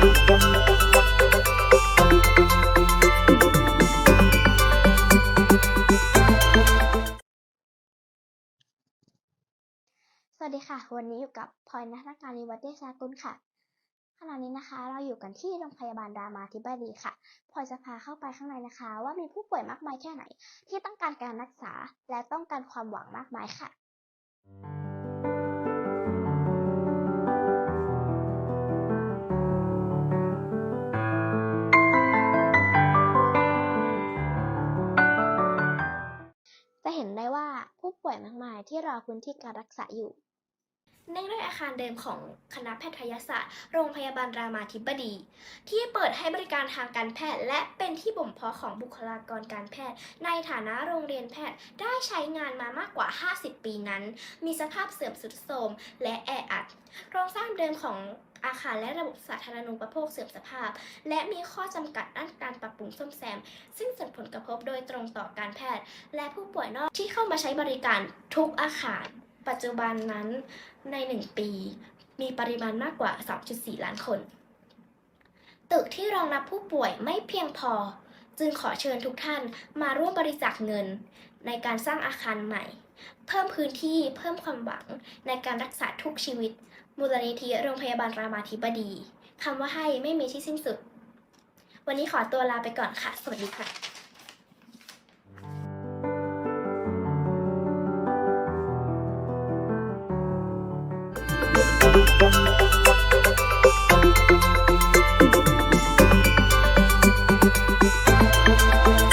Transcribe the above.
สวัสดีค่ะ วันนี้อยู่กับพลอยนักการนิวัฒน์เดชากุลค่ะ ขณะนี้นะคะ เราอยู่กันที่โรงพยาบาลรามาธิบดีค่ะพลอยจะพาเข้าไปข้างในนะคะ ว่ามีผู้ป่วยมากมายแค่ไหน ที่ต้องการการรักษาและต้องการความหวังมากมายค่ะ เห็นได้ว่าผู้ป่วยมากมายที่รอพื้นที่การรักษาอยู่ เนื่องด้วยอาคารเดิมของคณะแพทยศาสตร์ โรงพยาบาลรามาธิบดี ที่เปิดให้บริการทางการแพทย์ และเป็นที่บ่มเพาะของบุคลากรการแพทย์ ในฐานะโรงเรียนแพทย์ได้ใช้งานมามากกว่า 50 ปีนั้น มีสภาพเสื่อมทรุดโทรมและแออัด โครงสร้างเดิมของอาคารและระบบสาธารณูปโภคเสื่อมสภาพ และมีข้อจำกัดด้านการปรับปรุงซ่อมแซม ซึ่งส่งผลกระทบโดยตรงต่อการแพทย์ และผู้ป่วยนอกที่เข้ามาใช้บริการทุกอาคาร ปัจจุบันนั้นใน 1 ปี มีปริมาณมากกว่า 2.4 ล้านคน ตึกที่รองรับผู้ป่วยไม่เพียงพอ จึงขอเชิญทุกท่านมาร่วมบริจาคเงิน ในการสร้างอาคารใหม่ เพิ่มพื้นที่เพิ่มความหวังในการรักษาทุกชีวิต มูลนิธิโรงพยาบาลรามาธิบดีคำว่าให้ไม่มีที่สิ้นสุด วันนี้ขอตัวลาไปก่อนค่ะ สวัสดีค่ะ